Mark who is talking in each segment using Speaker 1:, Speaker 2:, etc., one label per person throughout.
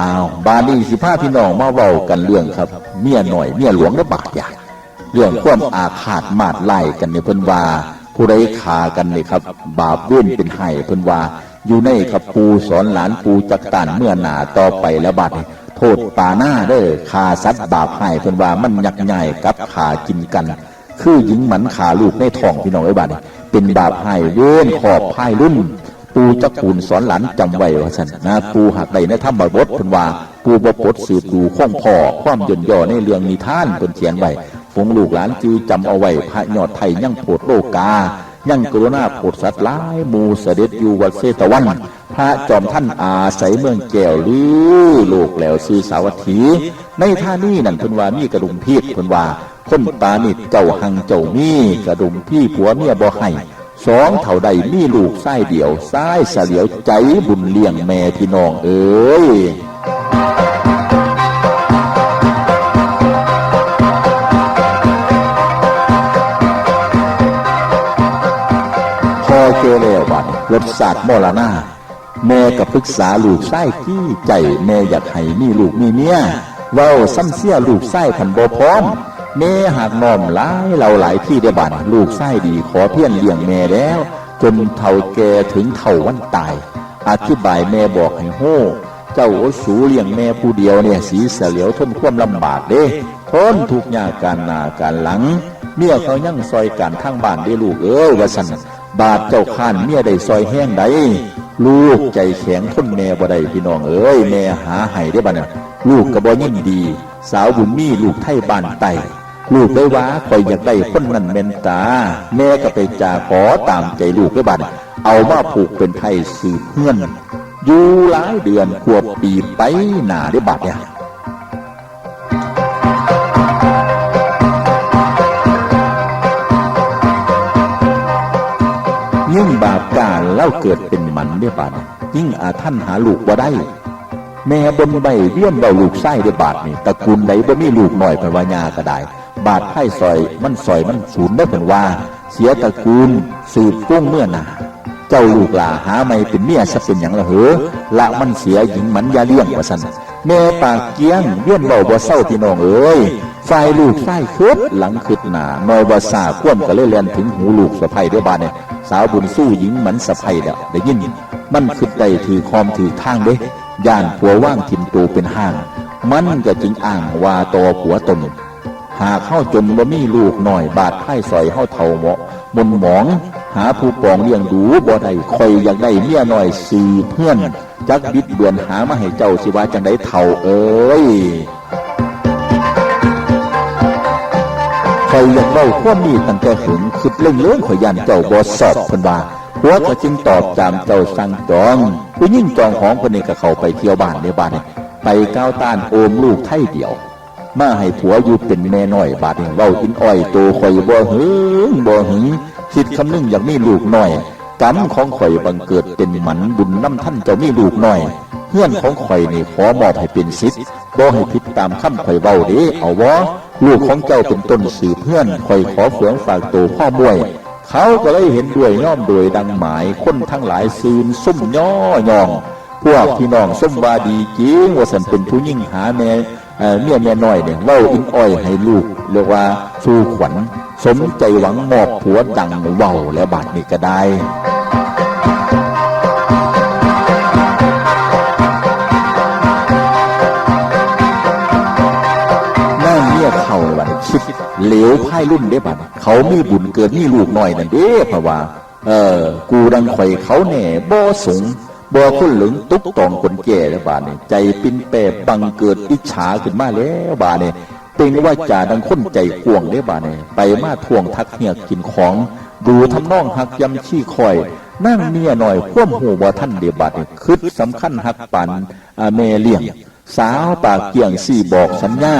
Speaker 1: อ้าวบาดนี้สิพาพี่น้องมาเว้ากันเรื่องครับ เมียหน่อยเมียหลวงและบาดใหญ่เรื่องความอาฆาตมาดไล่กันในเพิ่นว่าผู้ใดขากันนี่ครับ บาปเว้นเป็นไห้เพิ่นว่าอยู่ในครับปูสอนหลานปูจักตานเมื่อหนาต่อไปแล้วบัดโทษปาหน้าเด้อขาสัตว์บาปให้เพิ่นว่ามันยักใหญ่กับขากินกัน คือหญิงหมันขาลูกในท้องพี่น้องไอ้บัดเป็นบาปให้เว้นขอบไพายรุ่น ปูจักปูนสอนหลานจำไว้ว่าสันนะปูหักใดในธรรมบทเพิ่นว่า ปูบปดสืบดูข้องพ่อความย่นย่อในเรื่องนิทานเพิ่นเขียนไว้ฟงลูกหลานจือจำเอาไว้พระยอดไทยยังโปรดโลกา ยังกรุณาโปรดสัตว์หลายมูเสด็จอยู่วัดเซตวัน พระจอมท่านอาศัยเมืองแก้วลือโลกแล้วซื้อสาวัตถี ในท่านี้นั่นเพิ่นว่ามีกระดุมพีดเพิ่นว่าคนปานิดเจ้าหังเจ้ามีกระดุมพี่ผัวเมียบ่ให้ สองเท่าใดมีลูกไส้เดียวไส้เสลียวใจบุญเลี้ยงแม่พี่น้องเอ้ยพอเจอแล้วบัดรสศาสตร์มรณาแม่กับปรึกษาลูกไส้ขี้ใจแม่อยากให้มีลูกมีเมียเว้าซ้ำเสียลูกไส้พันบ่พร้อม แม่หากน้อมหลายเราหลายที่ได้บัดลูกไส้ดีขอเพียงเลี้ยงแม่แล้ว จนเท่าแก่ถึงเท่าวันตาย อธิบายแม่บอกให้โหเจ้าโอสูเลี้ยงแม่ผู้เดียวเนี่ยสีเสลียวทนความลำบากเด้ทนทุกข์ยากการหนาการหลัง เมียเขายั่งซอยการทางบ้านได้ลูกเอ้ยว่าสันบาดเจ้าข้านเมียได้ซอยแห้งใดลูกใจแข็งทนแม่บ่ได้พี่น้องเอ้ยแม่หาให้ได้บ้านะลูกกระบ่ยิ่งดี สาวบุญมีลูกไทยบ้านไต ลูกได้ว่าคอยอยากได้คนนั้นเมนตา แม่ก็ไปจ่าขอตามใจลูกได้บัดเอามาผูกเป็นไทยสืบเพื่อนอยู่หลายเดือนขวบปีไปหนาได้บัดเนี่ยยิ่งบาปการเล่าเกิดเป็นหมันได้บาดยิ่งอาท่านหาลูกบ่าได้ แม่บนใบเวียนเบาลูกไส้ได้บาดนี่ตระกูลใดบ่มีลูกหน่อยเป็นวาญาก็ได้ บาดไพ่ซอย มันซอยมันสูญได้เป็นว่า เสียตระกูล สืบกุ้งเมื่อนาเจ้าลูกหลาหาไม่เป็นเมียซะเป็นอย่างละเหอละมันเสียหญิงมันยาเลี้ยงว่าสันแม่ปากเกี้ยงเวียนเบาบ่เศร้าพี่น้องเอ้ยฝ่ายลูกฝ่ายคืดหลังคืดหนาน้อยบ่ซาคว่ำก็เลยเลียนถึงหูลูกสะใภ้ด้วยบานเนี่ยสาวบุญสู้หญิงมือนสะใภ้เด้อได้ยิน มันคืดได้ถือคอมถือทางเด้ย่านผัวว่างทิมตูเป็นห้าง มันก็จึงอ้างว่าตอผัวตน หากเข้าจนบ่มีลูกหน่อย บาดไพ่สอยเข้าเท่าเหมาะมนหมอง หาผู้ปองเลี้ยงดูบ่ได้คอยอยากได้เมียหน่อยสี่เพื่อน จักบิดเบือนหามาให้เจ้าสิว่าจังได้เท่าเอ้ยคอยอยากเล่าความนี้ตั้งแต่หึงคิดเล่งเลื่องขอยยันเจ้าบ่สอบเพิ่นว่าหัวก็จึงตอบตามเจ้าสั่งจองผู้ยิ่งจองของคนนี้ก็เข้าไปเที่ยวบ้านในบ้านไปก้าวต้านโอมลูกไทยเดียว มาให้ผัวอยู่เป็นแม่น้อยบาดเว้าอินอ้อยโตข่อยบ่หึงบ่หึงคิดคำนึงอย่ากมีลูกน้อยกรรมของข่อยบังเกิดเป็นหมันบุญน้ำท่านเจ้ามีลูกน้อยเพื่อนของข่อยนี่ขอมอบให้เป็นสิทธิ์บ่ให้ผิดตามคำข่อยเว้าเด้เอาวะลูกของเจ้าเป็นต้นสื่อเพื่อนข่อยขอเฟืองฝากโตพ่อมวย เขาก็เลยเห็นด้วยย่อมโดยดังหมายคนทั้งหลายซืนซุ่มย่อยอง พวกพี่น้องส้มวาดีจริงว่าสันเป็นผู้ยิ่งหาแม่ เอ่เมียแม่น้อยเนี่ยเล่าอินอ้อยให้ลูกเรียกว่าสู้ขวัญสมใจหวังมอบผัวดังเว้าและบาดนี้ก็ได้หน้าเมียเขาลยบัดคิดเหลวไพ่รุ่นได้บัดเขามีบุญเกิดมีลูกหน้อยนั่นเด้เพราะว่า เออ กูดังข่อยเขาแน่บ่สง บ่คนหลงตุ๊กตองคนแก่แล้วบาดนี่ใจปิ้นแปรบังเกิดอิจฉาขึ้นมาแล้วบาดนี่ยเป็นว่าจ่าดังคนใจกวงได้บาดนี่ยไปมาทวงทักเหียกินของ ดูทำนองหักยำขี้คอย นั่งเมียหน่อยคว่ำหูบ่ท่านเดียบาดนี่คืดสำคัญหักปันอาเมเลี่ยง สาวปากเกี่ยงสี่บอกสัญญา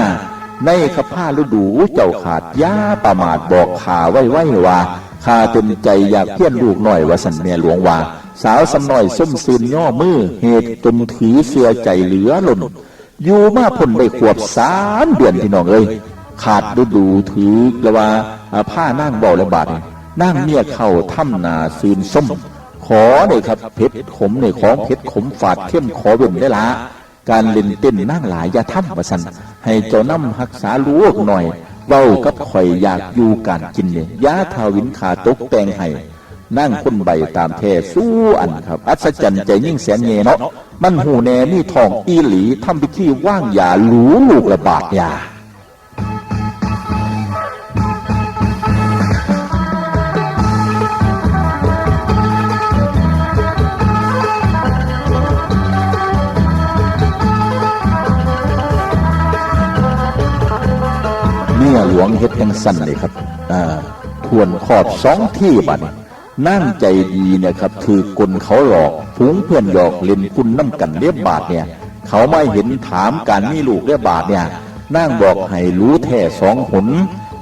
Speaker 1: ในขผ้าฤดูเจ้าขาดยาประมาทบอกขาไว้ไว้ว่า ข้าเต็มใจอยากเพี้ยนลูกหน่อยว่าสันเมียหลวงว่า สาวสำหน่อยส้มซืนย่อมือเหตุจนถือเสือใจเหลือหล่นอยู่มาพ้นได้ขวบสามเดือนพี่น้องเอ้ยขาดฤดูถือกระว่าผ้านั่งเบาและบาดนี่นั่งเมียเข้าถ้ำนาซืนส้ม ขอเลยครับเพชรขมในของเพชรขมฝาดเข้มขอเว้นได้ละการเล่นเต้นนั่งหลายย่าทำว่าสันให้เจ้านำรักษาลูกหน่อย เว้ากับข่อยอยากอยู่การกินเนี่ยยาทาวินขาตกแต่งให้นั่งคนใบตามแท้สู้อันครับ อัศจรรย์ใจยิ่งแสนเงเนาะมันหูแน่นี่ทองอีหลีทำพิธีว่างยาหลูลูกระบาดยา มียหลวงเฮ็ดยังสั้นเลยครับอ่าทวนขอบสองที่บัดนี้นั่งใจดีเนี่ยครับคือกลเขาหลอกฝูงเพื่อนหยอกเล่นคุณน้ำกันเรียบบาทเนี่ย เขาไม่เห็นถามการมีลูกเรียบบาทเนี่ยนั่งบอกให้รู้แท้สองหน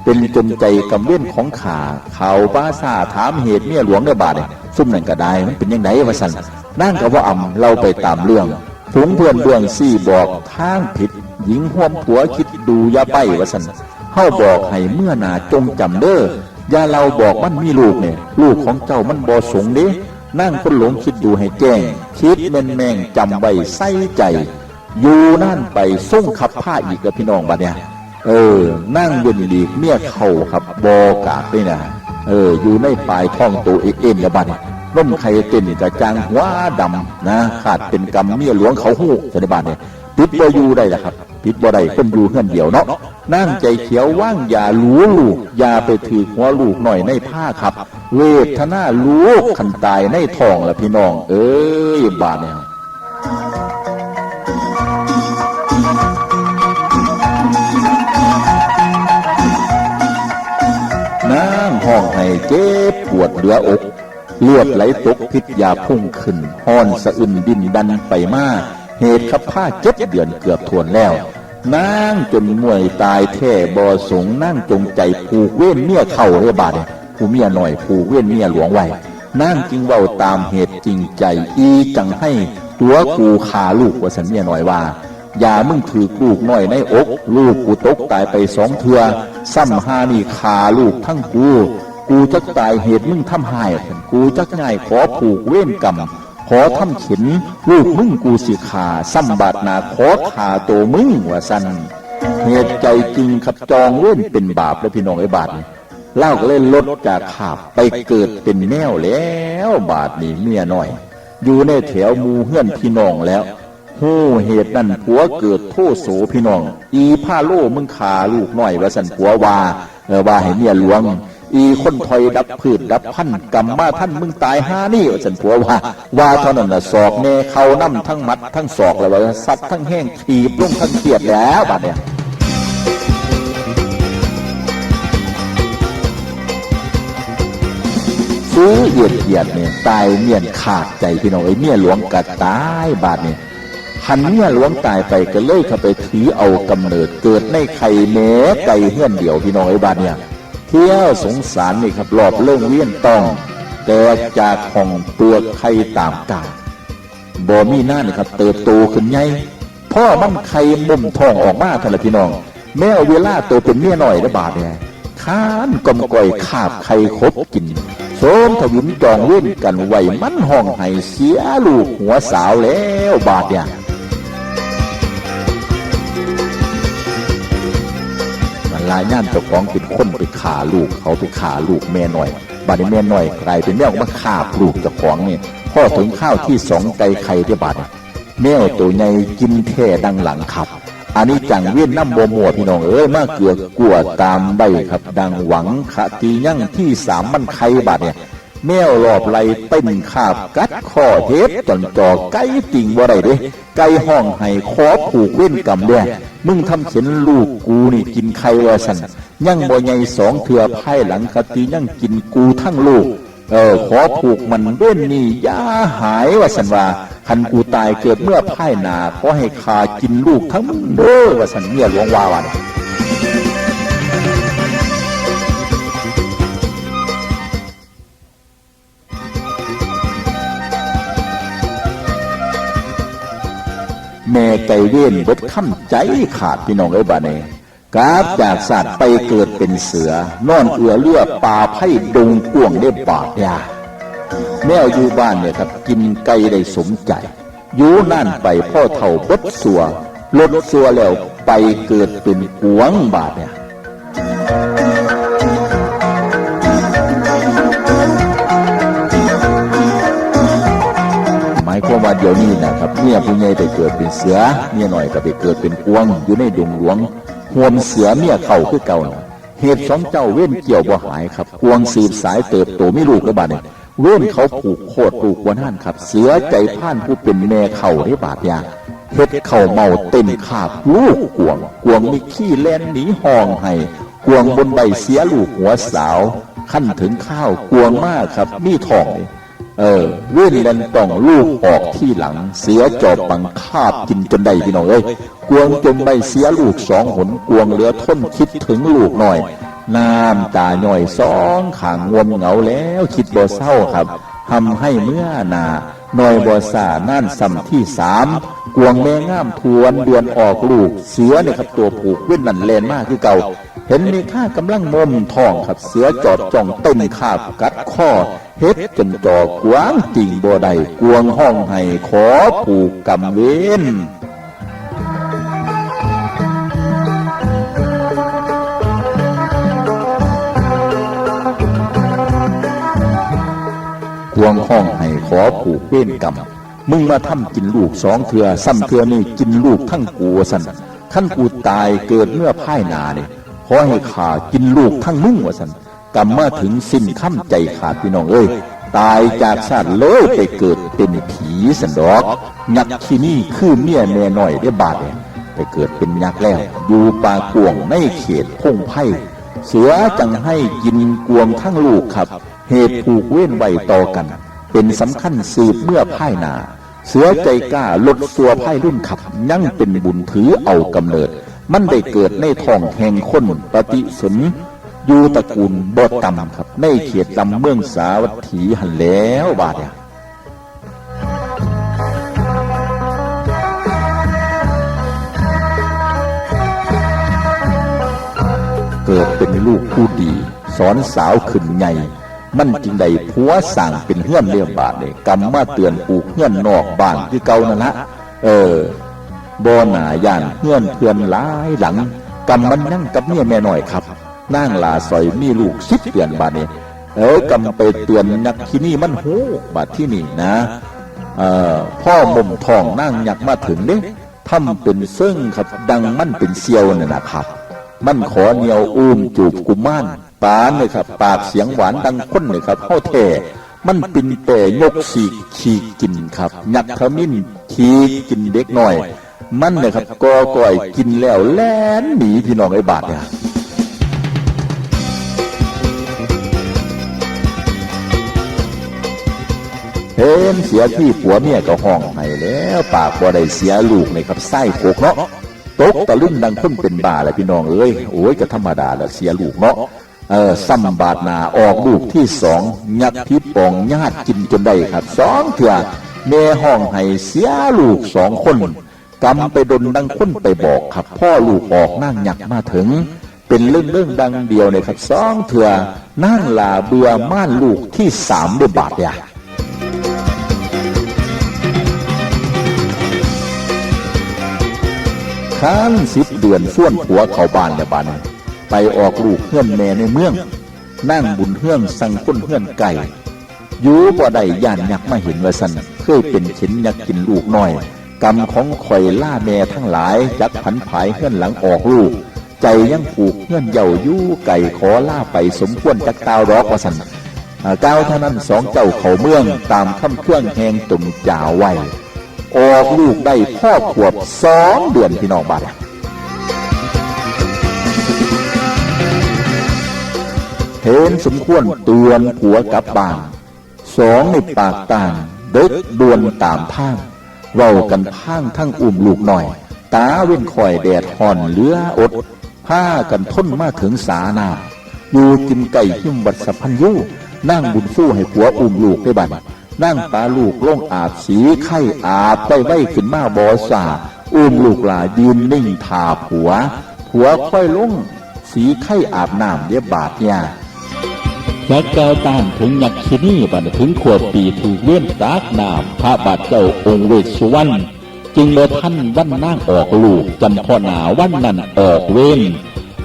Speaker 1: เป็นจนใจกำเว้นของขาเขาบ้าซาถามเหตุเมียหลวงเรียบบาทเนี่ยซุ่มนั่นก็ได้มันเป็นยังไงวะสันนั่งกับว่าอ่ำเราไปตามเรื่องฝูงเพื่อนเบื้องซี่บอกทางผิด หญิงห่วมผัวคิดดูยาใบวะสัน เฮาบอกให้เมื่อหนาจงจำเด้ออย่าเราบอกมันมีลูกเนี่ยลูกของเจ้ามันบ่สงเด้นั่งคนหลงคิดอยู่ให้แจ้ง คิดแม่นแม่งจำไว้ใส่ใจ อยู่นั่นไปส่งขับผ้าอีกกับพี่น้องบัดเนี่ย เออ นั่งเว้นหลีเมียเข่าครับบอกากด้วยนะเออ อยู่ในปลายท้องตัวเอกเอ็นกับบัดเนี่ยร่มไข่เต้นนี่กระจางหัวดำนะขาดเป็นกรรมเมียหลวงเขาหูกสันนิบาตเนี่ยปิดบ่อยู่ได้ละครับ ปิดบ่ได้คนอยู่เฮือนเดียวเนาะนั่งใจเขียวว่างอย่าลูลูกอย่าไปถือหัวลูกหน่อยในผ้าครับ เวทนาลูกขันตายในท้องละพี่น้อง เอ้ยบาดเนี่ยนางห้องให้เจ็บปวดเหลืออก เลือดไหลตกพิษยาพุ่งขึ้นห้อนสะอึนดินดันไปมาก เหตุขับผ้าเจ็ดเดือนเกือบทวนแล้วนางจนมวยตายแท่บอสงนั่งจงใจผูกเว้นเมียเข่าเรียบาดผู้เมียหน่อยผูกเว้นเมียหลวงไว้นางจึงเว้าตามเหตุจริงใจอีจังให้ตัวกูขาลูกว่าสันเมียหน่อยว่าอย่ามึงถือลูกน้อยในอก ลูกกูตกตายไปสองเถื่อซ้ำหานี่ขาลูกทั้งกู กูจักตายเหตุมึงทำหายกูจักง่ายขอผูกเว้นกรรม ขอทำเข็นลูกมึงกูสิขาซ้ำบาดนาขอขาโตมึงว่าสันเหตุใจจริงขับจองเว้นเป็นบาปแล้วพี่น้องไอ้บาทเล่าก็เลยลดจากขาบไปเกิดเป็นแนวแล้วบาทนี่เมียน้อย อยู่ในแถวมูเฮือนพี่น้องแล้วหู้เหตุนั่นผัวเกิดโทษโสพี่น้อง อีผ้าโล่มึงขาลูกน้อยว่าสันผัวว่าเออว่าให้เมียหลวง อีคนถอยดับพืชดับพันธุ์กรรมมาท่านมึงตายห้านี่สันผัวว่า ว่าเท่านั้นนะศอกแน่เขาน้ำทั้งมัดทั้งศอกแล้วว่าสัตว์ทั้งแห้งถีบลงทั้งเขียดแล้วบัดเนี่ยซื้อเหยียดเหยียดเนี่ยตายเมียนขาดใจพี่น้องไอ้เมียหลวงกัดตายบาดเนี่ยหันเมียหลวงตายไปก็เลยเข้าไปถือเอากำเนิดเกิดในไข่แม้ไก่เฮื่อนเดียวพี่น้องไอ้บาดเนี่ย เที่ยวสงสารนี่ครับรอบเรื่องเวียนต้อง แต่จากของตัวไข่ตามกาบ่มีหน้านี่ครับ เติบโตขึ้นใหญ่พ่อมันไข่มุมทองออกมาท่านละพี่น้อง แม่เอาเวลาโตเป็นเมียหน่อยระบาดเนี่ยข้านกลมก่อยคาบไข่คบกินโสมทวินจองเว้นกันไว้มันห้องให้เสียลูกหัวสาวแล้วบาดเนี่ย ลายย่านเจ้าของเป็นคนไปขาลูกเขาไปขาลูกแม่หน่อยบาดนี้แม่หน่อยกลายเป็นแมวมาคาลูกเจ้าของนี่พ่อถึงข้าวที่สองไกไข่ที่บาดแมวตัวใหญ่กินแท่ดังหลังขับอันนี้จังเวียนน้ำโบมัวพี่น้องเอ้ยมาเกือกลัวตามใบครับ ดังหวังขะตียั่งที่สามมันไข่บาดเนี่ย แมวรอบไหลเต้นขาบกัดข้อเฮ็ดจนจอไก่ติ่งบ่ได้เด้ไก่ห้องให้ขอผูกเว้นกรรมเด้มึงทำเข็นลูกกูนี่กินไข่ว่าสันยังบ่ใหญ่สองเถื่อภายหลังคตียังกินกูทั้งลูกเออขอผูกมันเว้นนี่ย่าหายว่าสันว่าคันกูตายเกิดเมื่อพ่ายนาขอให้ขากินลูกทั้งมึงเด้อว่าสันเมียหลวงวาวัน แม่ไก่เว้นเบิดค่ำใจขาดพี่น้องเอ้ยบาเนกราบจากสัตว์ไปเกิดเป็นเสือนอนเอือเลือปลาไพ่ดงกวงได้บาดยาแมวอยู่บ้านเนี่ยครับกินไก่ได้สมใจอยู่นั่นไปพ่อเท่าบดสัวลดสัวแล้วไปเกิดเป็นกวงบาดเนี่ย หมายความว่าเดี๋ยวนี้นะครับเมียผู้ใหญ่ไปเกิดเป็นเสือเมียหน่อยก็ไปเกิดเป็นกวงอยู่ในดงหลวงห่วมเสือเมียเข่าคือเก่านะเหตุสองเจ้าเว้นเกี่ยวบ่หายครับกวงสืบสายเติบโตไม่ลูกระบาดเนี่ยเว้นเขาผูกโคตรผูกกวนห่านครับ เสือใจพ่านผู้เป็นแม่เข่าได้บาดยาเฮ็ดเข่าเมาเต้นขาบลูกกวง กวงมีขี้แล่นหนีห้องให้กวงบนใบเสียลูกหัวสาว ขั้นถึงข้าวกวงมากครับมีทองนี่ เออเว้นแลนต้องลูกออกที่หลัง เสือจอบบังคาบกินจนได้พี่น้องเอ้ยกวงจนใบเสียลูกสองหนกวงเหลือทนคิดถึงลูกหน่อยน้ำตาหน่อยสองขางงวมเหงาแล้วคิดบ่เศร้าครับทำให้เมื่อนาหน่อยบ่สานั่นสัมที่สามกวงแม่ง่ามทวนเดือนออกลูกเสือเนี่ยครับตัวผูกเว้นนั่นเลนมากคือเก่า เห็นมีข้ากำลังมมทองครับ เสือจอดจ้องเต้นคาบกัดข้อเฮ็ดจนจอกวางจริงบ่ได้กวงห้องให้ขอผูกกำเวนกวงห้องให้ขอผูกเว้นกรรมมึงมาทำกินลูกสองเถื่อซ้ำเถื่อนี่กินลูกทั้งกูวสันขั้นกูตายเกิดเมื่อพ่ายนาเนี่ย ขอให้ขากินลูกทั้งมึงวะสันกรรมมาถึงสิ้นค่ำใจขาดพี่น้องเอ้ยตายจากชาติเลยไปเกิดเป็นผีสันดอก ยักษ์ที่นี่คือเมียแม่น้อยได้บาดเนี่ยไปเกิดเป็นยักษ์แล้ว อยู่ป่ากวงในเขตพงไพ่เสือจังให้กินกวงทั้งลูกครับ เหตุผูกเว้นไว้ต่อกัน เป็นสำคัญสืบเมื่อพ่ายนา เสือใจกล้าลดสัวพ่ายรุ่นขับ ยั่งเป็นบุญถือเอากำเนิด มันได้เกิดในท้องแห่งคนปฏิสนอยู่ตระกูลบดตำครับ ในเขตลำเมืองสาวัตถีหันแล้วบาดเนี่ยเกิดเป็นลูกผู้ดี สอนสาวขึ้นใหญ่มันจึงได้ผัวสั่งเป็นเฮื่อนเลี้ยงบาทเลยกำมาเตือนปลูกเฮื่อนนอกบ้านคือเก่านั่นละเออ บ่หนาย่านเฮื่อนเพื่อนหลายหลังกำมันนั่งกับเมียแม่หน้อยครับนั่งลาสอยมีลูกสิบเดือนบาทนี่เออกำไปเตือนนักที่นี่มันโหบาทที่นี่นะเอ่อพ่อมุมทองนั่งยักมาถึงเนี่ยทำเป็นซึ่งครับดังมันเป็นเซียวเนี่ยนะครับ มันขอเหนียวอุ้มจูบกุมารปานเลยครับ ปากเสียงหวานดังค้นเลยครับเข้าแท่มันปินแต่ยกสีขีกกินครับยักขมิ้นขีกินเด็กหน่อย มันเลยครับกอก่อยกินแล้วแล่นหนีพี่น้องไอ้บาทเนี่ยเห็นเสียที่ผัวเมียก็ห้องให้แล้ว ปากบ่ได้เสียลูกเลยครับไส้โขกเนาะตกตะลึงดังคนเป็นบาแหละพี่น้องเอ้ยโอ้ยก็ธรรมดาแหละเสียลูกเนาะเออซ้ำบาดนาออกลูกที่สองยักษ์ที่ปองญาติกินจนได้ครับสองเถื่อแม่ห้องให้เสียลูกสองคน กำไปดนดังคนไปบอกครับ พ่อลูกออกนั่งหยักมาถึง เป็นเรื่องเรื่องดังเดียวเลยครับสองเถื่อนั่งลาเบื่อม่านลูกที่สามด้วยบาดยาค้างสิบเดือนส่วนผัวเขาบานแล้วบ้านไปออกลูกเฮื่อนแม่ในเมือง นั่งบุญเฮื่องสั่งคนเฮื่อนไก่ยูบ่ได้ย่านยักมาเห็นว่าสันเคยเป็นเข็นยักกินลูกน้อย กรรมของข่อยล่าแม่ทั้งหลายจักผันผายเฮื่อนหลังออกลูก ใจยังผูกเฮื่อนเย่ายู่ไก่ขอล่าไปสมควรจักตาวรอกว่าสันก้าวเท่านั้นสองเจ้าเขาเมืองตามคำเครื่องแหงตุ่มจ่าไว้ออกลูกได้พ่อขวบสองเดือนพี่น้องบ้านเห็นสมควรเตือนผัวกลับบ้านสองในปากต่างเด็กดวนตามทาง เว้ากันพังทั้งอุ้มลูกหน่อย ตาเว้นคอยแดดห่อนเหลืออดผ้ากันทนมาถึงสานาอยู่กินไก่หิมวัดสะพันยูนั่งบุญสู้ให้ผัวอุ้มลูกได้บัดนั่งปลาลูกล่งอาบสีไข่อาบไปไว้ขึ้นมาบอสาอุ้มลูกหลายืนนิ่งทาผัว ผัวค่อยลงสีไข่อาบน้ำเรียบบาดเนี่ย ยักษ์เก้าต้านถึงยักษ์ชินี่บัดถึงขวบปีถูกเลื่อนตากนามพระบาทเจ้าองค์เวสวรรณจึงโลท่านวันนางออกลูกจำพ่อหนาวันนั้นออกเว้น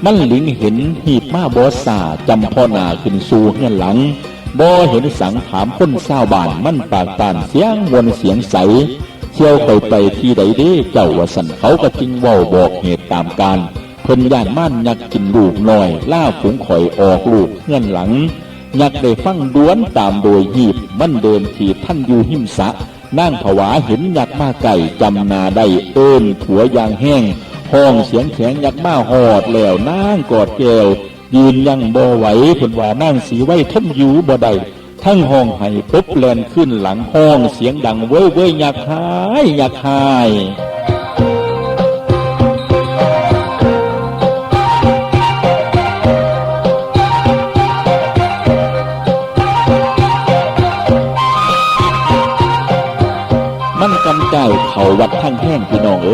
Speaker 1: มันหลิงเห็นหีบมาบอสาจำพ่อหนาขึ้นสู่เฮือนหลังบ่เห็นสังถามคนเศร้าบานมันปากตานเสียงวนเสียงใสเที่ยวไปไปที่ใดเด้เจ้าวสันเขาก็จึงว้าบอกเหตุตามการเพิ่นย่านม่านยักกินลูกหน่อยล่าฝูงข่อยออกลูกเงื่อนหลัง อยักได้ฟังด้วนตามโดยหีบ มันเดินถีบท่านอยู่หิมสะนั่งผวาเห็นยักษ์มาไก่จำนาได้เอิ้นผัวยางแห้งห้องเสียงแข็งยักษ์มาหอดแล้วนางกอดแก้วยืนยังบ่ไหวเพิ่นว่านั่งสีไว้ทมอยู่บ่ได้ทั้งห้องให้ปุ๊บแลนขึ้นหลังห้องเสียงดังเว้ยเว้ยอยากหายอยากหาย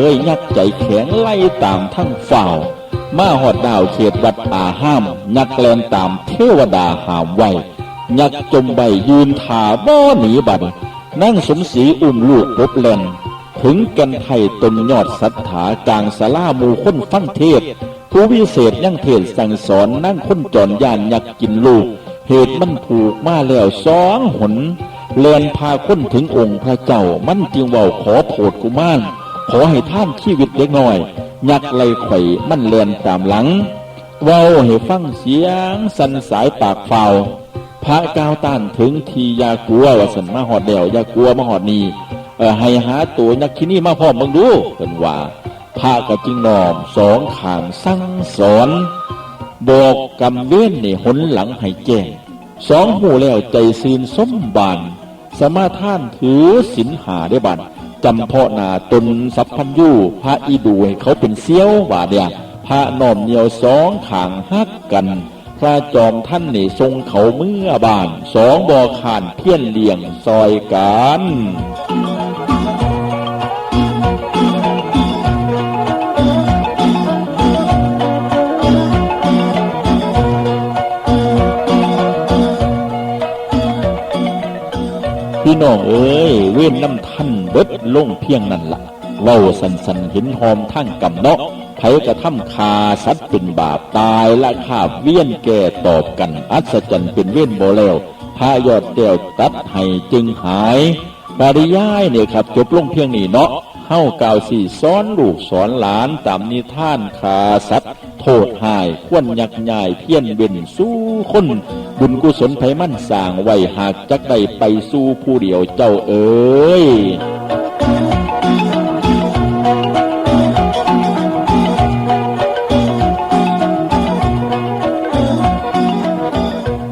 Speaker 1: เอ้ยยักใจแข็งไล่ตามทั้งฝ่าวมาหอดดาวเขตวัดอาห้าม ยักแลนตามเทวดาหามไว้ ยักจมใบยืนถาบ่หนีบัดนั่งสมศรีอุ้มลูกปบแลนถึงกันไทยตนยอดศรัทธากลางสลาหมูคนฟังเทศ ผู้วิเศษยังเทศสั่งสอนนั่งคนจรย่านยักกินลูก เหตุมันผูกมาแล้วสองหนเลนพาคนถึงองค์พระเจ้ามันจึงเว่าขอโทษกุมาร ขอให้ท่านชีวิตเล็กน้อย ยักไล่ไข่มันเลียนตามหลัง เว้าให้ฟังเสียง สันสายปากเฝ้าพระก้าวต้านถึงทียากลัวว่าสันมาหอดเดียวยากลัวมาหอดนีเออให้หาตัวยักที่นี่มาพร้อมมึงดูเป็นว่าพระก็จึงนอมสองขางสั่งสอนบอกกำเว้นนี่หนหลังให้แจ้งสองหูแล้วใจซีนสมบานสมาท่านถือสินหาได้บัน จำเพาะนาตนสัพพัญยูพระอีดูให้เขาเป็นเสี้ยวว่าเดียพระนอมเหนียวสองขางฮักกัน พระจอมท่านนี่ทรงเขาเมื่อบาน สองบอขานเพี้ยนเลี่ยงซอยกัน น้องเอ้ยเว้นน้ำท่านเบิดลงเพียงนั่นละเว้าสันสันห็นหอมทั้งกำเนาะไผกระทำคาสัตว์เป็นบาปตายและขาบเวียนแก่ตอบกัน อัศจรรย์เป็นเว้นโบแล้วพายอดเดียวตัดให้จึงหายปริยายเนี่ยครับจบลงเพียงนี้เนาะเฮ้ากล่าวสี่สอนลูกสอนหลานตามนิท่านคาสัตว์โทษหาย ควรยักย่ายเพี้ยนเบ่นสู้คน บุญกุศลไพมั่นสร้างไว้หากจักได้ไปสู้ผู้เดียวเจ้าเอ๋ย